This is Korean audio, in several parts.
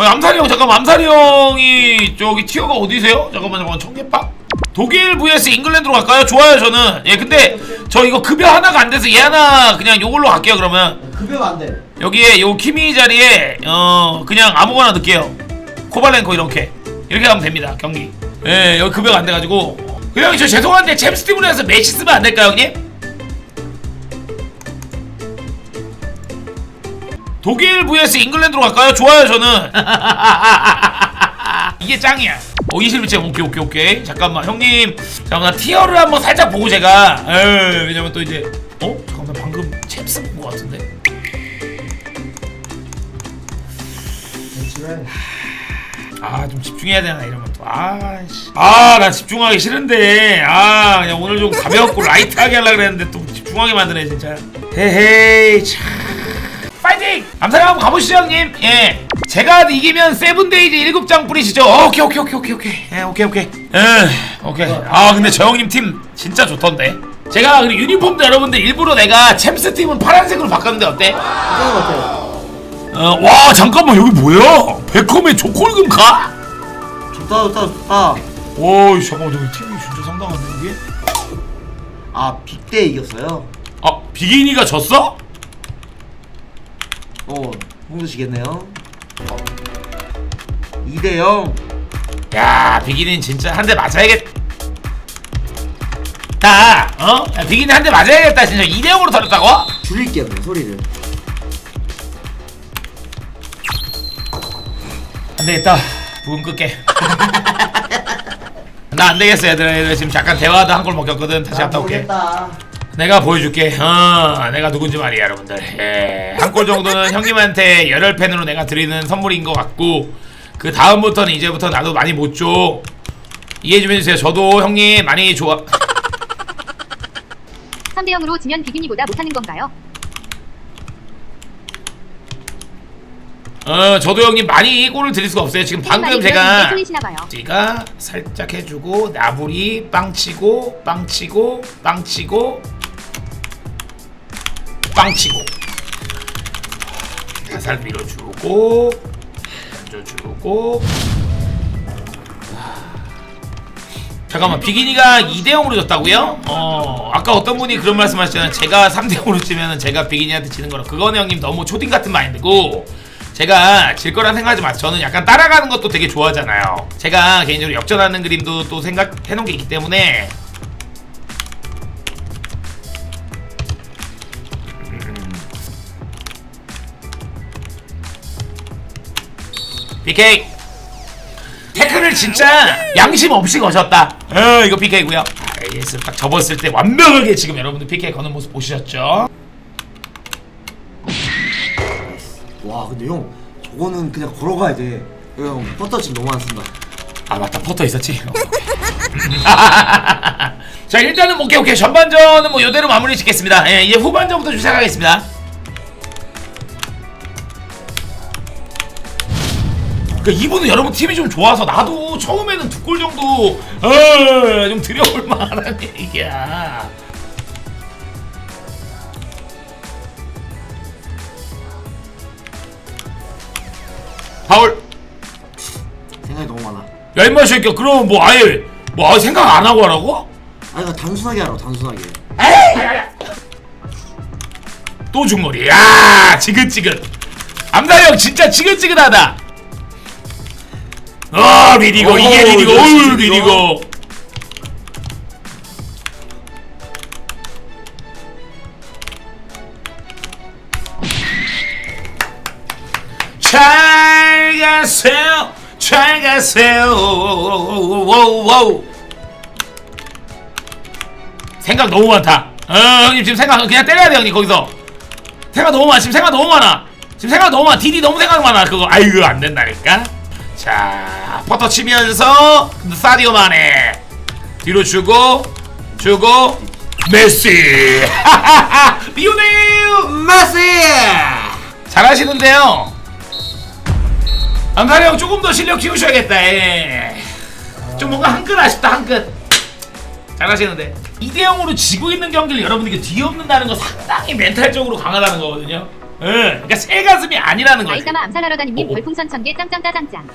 어, 암살이 형 잠깐만 암살이 형이 저기 티어가 어디세요? 잠깐만 잠깐만 청계빵? 독일 vs 잉글랜드로 갈까요? 좋아요 저는 예 근데 저 이거 급여 하나가 안 돼서 얘 하나 그냥 요걸로 갈게요 그러면 급여 안 돼. 여기에 요 키미 자리에 어 그냥 아무거나 넣을게요 코발렌코 이렇게 이렇게 하면 됩니다 경기 예 여기 급여가 안 돼가지고 그냥 저 죄송한데 팀으로 해서 매치 쓰면 안 될까요 형님? 독일 vs 잉글랜드로 갈까요? 좋아요 저는. 이게 짱이야. 어 21점 오케이 오케이 오케이. 잠깐만 형님. 잠깐만 티어를 한번 살짝 보고 제가. 에 왜냐면 또 이제 어? 잠깐만 방금 챔스 본것 같은데. 아 좀 집중해야 되나 이러면 또아아나 집중하기 싫은데. 아 그냥 오늘 좀 가볍고 라이트하게 하려 그랬는데 또 집중하게 만드네 진짜. 헤헤이 참 암사랑 한번 가보시죠 형님 예 제가 이기면 세븐데이즈 일곱 장 뿌리시죠 어, 오케이 오케이 오케이 오케이 오케이 예 오케이 오케이 예 오케이 아 근데 저 형님 팀 진짜 좋던데 제가 그리고 유니폼도 여러분들 일부러 내가 챔스 팀은 파란색으로 바꿨는데 어때? 괜찮은 것 같아. 어, 와 잠깐만 여기 뭐야? 베컴의 조콜금 가? 좋다 좋다 좋다. 오 잠깐만 저기 팀이 진짜 상당한데 이게? 아 빅대 이겼어요. 아 비기니가 졌어? 어 힘드시겠네요. 2대 0. 야 비기니는 진짜 한 대 맞아야겠 다 어? 야, 비기니 한대 맞아야겠다 진짜 2대 0으로 터졌다고? 줄일게요 그냥 소리를. 안 되겠다 부금 끌게 나 안 되겠어 얘들아 얘들아 지금 잠깐 대화도 한골 먹혔거든 다시 갔다 올게 모르겠다. 내가 보여줄게. 어, 내가 누군지 말이야, 여러분들. 예, 한골 정도는 형님한테 열혈 팬으로 내가 드리는 선물인 것 같고, 그 다음부터는 이제부터 나도 많이 못 줘. 이해 좀 해주세요. 저도 형님 많이 좋아. 3대 0으로 지면 비기니보다 못하는 건가요? 어, 저도 형님 많이 골을 드릴 수가 없어요. 지금 방금 제가 들었는데 틀리시나 봐요. 제가 살짝 해주고 나불이 빵치고 빵치고 빵치고 빵치고. 가살 밀어주고 던져주고. 잠깐만 비기니가 2대 0으로 졌다고요? 어 아까 어떤 분이 그런 말씀 하셨잖아요. 제가 3대 0으로 지면 제가 비기니한테 지는 거라. 그거는 형님 너무 초딩 같은 마인드고 제가 질 거란 생각하지 마세요. 저는 약간 따라가는 것도 되게 좋아하잖아요. 제가 개인적으로 역전하는 그림도 또 생각해 놓은 게 있기 때문에 BK 태클을 진짜 양심 없이 거셨다. 어 이거 PK고요. AS 딱 접었을 때 완벽하게 지금 여러분들 PK 거는 모습 보셨죠? 와 근데 형 저거는 그냥 걸어가야 돼. 형 퍼터 지금 너무 안 쓴다. 아 맞다 포터 있었지. 자 일단은 뭐, 오케이 오케이 전반전은 뭐 이대로 마무리 짓겠습니다. 예, 이제 후반전부터 좀 시작하겠습니다. 그 이분은 여러분 팀이 좀 좋아서 나도 처음에는 두 골 정도 어 좀 들여볼 만한 얘기야. 파울. 생각이 너무 많아. 야 임마 이 새끼야 그럼 뭐 아예 뭐 아예 생각 안 하고 하라고? 아니 나 단순하게 하라 단순하게. 또 중거리 야 지긋지긋 암다형 진짜 지긋지긋하다 어 리디고 이게 오, 리디고 역시 어우 리디고. 리디고 잘 가세요 잘 가세요 워우 생각 너무 많다. 어, 형님 지금 생각 그냥 때려야 돼 형님 거기서. 생각 너무 많아. 지금 생각 너무 많아. 지금 생각 너무 많아. 디디 너무 생각 많아. 그거 아이고 안 된다니까. 자, 퍼터 치면서 사디오 마네 뒤로 주고 주고 메시. 리오네요. 메시. 잘하시는데요. 안가리 형 조금 더 실력 키우셔야겠다. 예. 좀 뭔가 한끗 아쉽다 한 끗. 잘하시는데 2대 0으로 지고 있는 경기를 여러분들께 뒤엎는다는 거 상당히 멘탈적으로 강하다는 거거든요. 예, 그러니까 새 가슴이 아니라는 거지. 아이사마 암살하러 다니님 어, 어. 별풍선 천개 짱짱 짜장짱.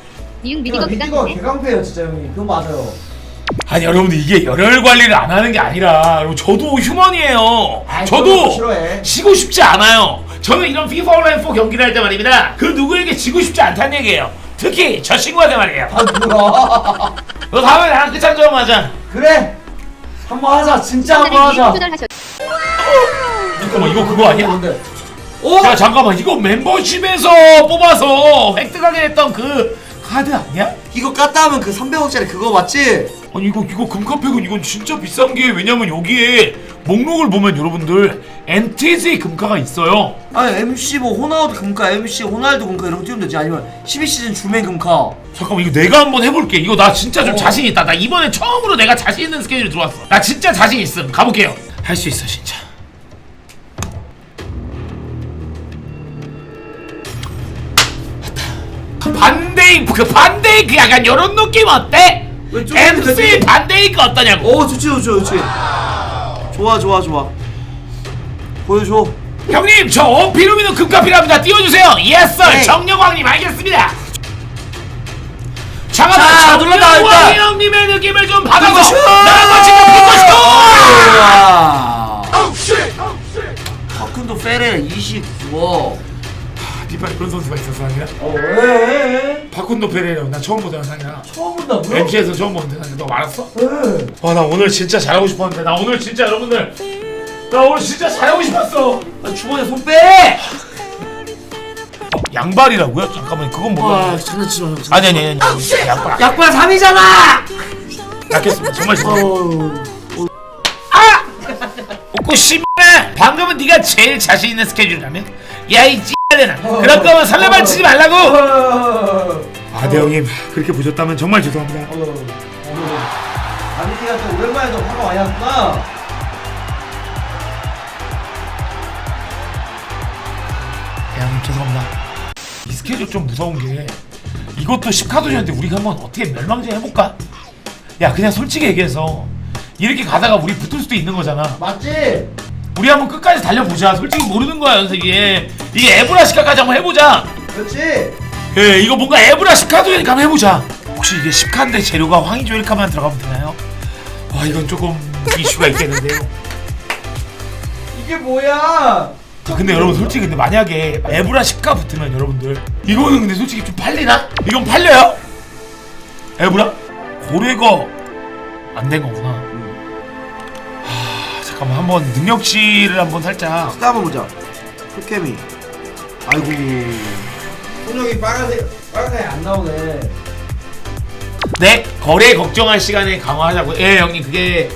니응 미디거. 개깡패예요 진짜 형님. 그거 맞아요. 아니 여러분들 이게 열혈 관리를 안 하는 게 아니라 여러분, 저도 휴먼이에요. 아이, 저도 싫어해. 지고 싶지 않아요. 저는 이런 FIFA 온라인 4 경기를 할 때 말입니다. 그 누구에게 지고 싶지 않다는 얘기예요. 특히 저 친구한테 말이에요. 아 뭐야? 너 다음에 나랑 끝장 좀 하자. 그래. 한번 하자. 진짜 한번 하자. 잠깐만 이거 그거 아니야? 뭔데? 오! 야 잠깐만 이거 멤버십에서 뽑아서 획득하게 됐던 그 카드 아니야? 이거 깠다 하면 그 300억짜리 그거 맞지? 아니 이거 이거 금카팩은 이건 진짜 비싼 게 왜냐면 여기에 목록을 보면 여러분들 엔티즈의 금카가 있어요. 아니 MC 뭐 호나우드 금카, MC 호날두 금카 이런 거 띄우면 되지 아니면 12시즌 주맨 금카 잠깐만 이거 내가 한번 해볼게. 이거 나 진짜 좀 어. 자신 있다. 나 이번에 처음으로 내가 자신 있는 스케줄이 들어왔어. 나 진짜 자신 있음. 가볼게요. 할 수 있어 진짜. 그 반데이 그 약간 이런 느낌 어때? 왜 좀 MC? 반데이크 어떠냐고? 오 좋지 좋지 좋지 좋아 좋아 좋아 보여줘 형님 저 어피루미노 금카 필요합니다. 띄워주세요. 예스 네. 정영광님 알겠습니다. 자, 잠깐만 눌러봐, 정영광 일단. 형님의 느낌을 좀 받아서 굿굿! 나한번 지금 굿굿 우와 파쿤도 페레 29억 디파 그런 선수가 있었어 아니야? 어 왜? 파쿤도 페레라 나 처음 보던 상이라 처음 본다고요? MC에서 처음 보는 상이라 너 알았어? 네. 와나 오늘 진짜 잘하고 싶었는데. 나 오늘 진짜 여러분들 나 오늘 진짜 잘하고 싶었어. 아, 주머니에 손 빼! 어, 양발이라고요? 잠깐만 그건 뭐야? 와 장난치지 마 아니 아니 아니 아니. 양발. 약발 3이잖아! 낚였습니다. 정말 죄송해요. 어... 웃고 씨발! 방금은 네가 제일 자신 있는 스케줄이라면 야이 찌레나 그런 거면 설레발 치지 말라고. 아네 형님. 그렇게 보셨다면 정말 죄송합니다. 아니 니가 또 오랜만에 도 화가 많이 났구나. 야 형님 죄송합니다. 이 스케줄 좀 무서운 게 이것도 10카도전인데 우리가 한번 어떻게 멸망전 해볼까? 야 그냥 솔직히 얘기해서 이렇게 가다가 우리 붙을 수도 있는 거잖아. 맞지? 우리 한번 끝까지 달려보자 솔직히 모르는 거야 연석이 이게 에브라시카까지 한번 해보자 그렇지? 예, 이거 뭔가 에브라 10카도니까 한번 해보자. 혹시 이게 10카인데 재료가 황이조 1카만 들어가면 되나요? 와, 이건 조금 이슈가 있겠는데요. 이게 뭐야? 자, 근데 여러분 솔직히 근데 만약에 에브라 10카 붙으면 여러분들 이거는 근데 솔직히 좀 팔리나? 이건 팔려요? 에브라? 고래가 안 된 거구나. 하, 잠깐만 한번 능력치를 한번 살짝. 한번 보자. 풀케미 아이고. 손혁이 빨간색 빨간색 안 나오네. 네 거래 걱정할 시간에 강화하자고. 예 형님 그게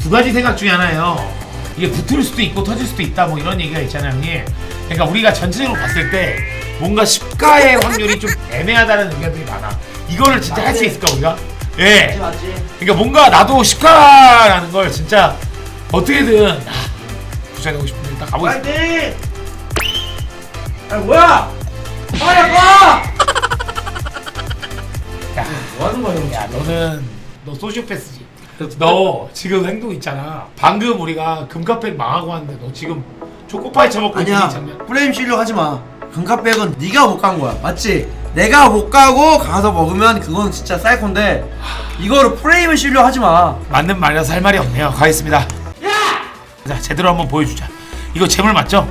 두 가지 생각 중에 하나예요. 이게 붙을 수도 있고 터질 수도 있다 뭐 이런 얘기가 있잖아요 형님. 그러니까 우리가 전체적으로 봤을 때 뭔가 10가의 확률이 좀 애매하다는 의견들이 많아. 이거를 진짜 할 수 있을까 우리가? 예. 맞지? 그러니까 뭔가 나도 10가라는 걸 진짜 어떻게든 아, 부자 되고 싶은데 일단 가보겠습니다. 파이팅! 아 뭐야? 빨리 봐! 야, 뭐 하는 거야 형? 야 너는 너 소시오패스지? 너 지금 행동 있잖아. 방금 우리가 금카팩 망하고 왔는데 너 지금 초코파이 처먹고 있는 이 아니야 장면. 프레임 실력 하지 마. 금카백은 네가 못 간 거야. 맞지? 내가 못 가고 가서 먹으면 그건 진짜 사이콘데 이거를 프레임을 실력 하지 마. 맞는 말이라서 할 말이 없네요. 가겠습니다 자 제대로 한번 보여주자. 이거 재물 맞죠?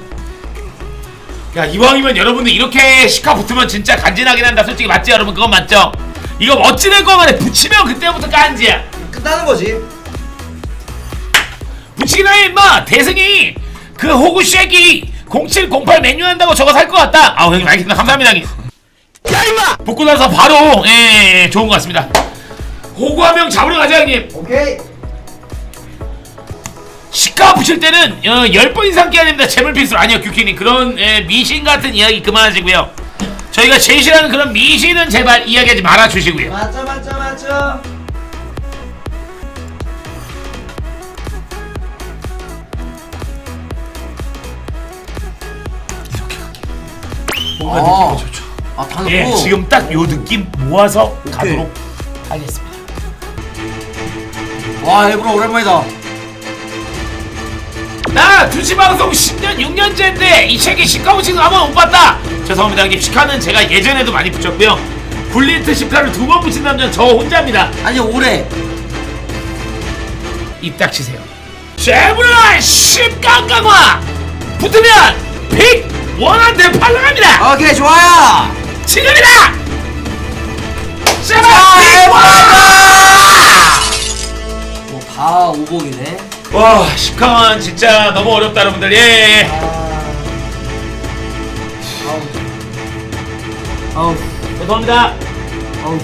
야 이왕이면 여러분들 이렇게 시카 붙으면 진짜 간지나긴 한다. 솔직히 맞지 여러분? 그건 맞죠? 이거 어찌된 거 간에 붙이면 그때부터 깐지야. 끝나는 거지. 붙이긴 해 임마. 대승이 그 호구 쉐기 0708 메뉴 한다고 저거 살 것 같다. 아우 형님 알겠습니다. 감사합니다 형님. 야 임마! 붙고 나서 바로 예, 예, 예 좋은 것 같습니다. 호구 한 명 잡으러 가자 형님. 오케이 시가 붙일 때는 어, 10번 이상 깨야 됩니다. 재물 필수 아니요 규키님. 그런 예, 미신 같은 이야기 그만하시고요. 저희가 싫어하는 그런 미신은 제발 이야기하지 말아주시고요. 맞죠 맞죠 맞죠. 뭔가 아. 느낌이 좋죠. 아 다 넣고 예 지금 딱 요 느낌 모아서 오케이. 가도록 하겠습니다. 와 일부러 오랜만이다 나 두시 방송 10년 6년째인데 이 책이 시카고 지금 한번 못 봤다. 죄송합니다. 형님 시카는 제가 예전에도 많이 붙였고요. 굴리트 시카를 두 번 붙인 남자는 저 혼자입니다. 아니 올해. 입 닥치세요. 쉐브라 10강 강화! 붙으면 픽 원한테 팔랑합니다. 오케이 좋아요. 지금이다! 자, 픽 원한다! 뭐바 오복이네 와 10강은 진짜 너무 어렵다 여러분들. 예. 아우. 아우 죄송합니다. 아우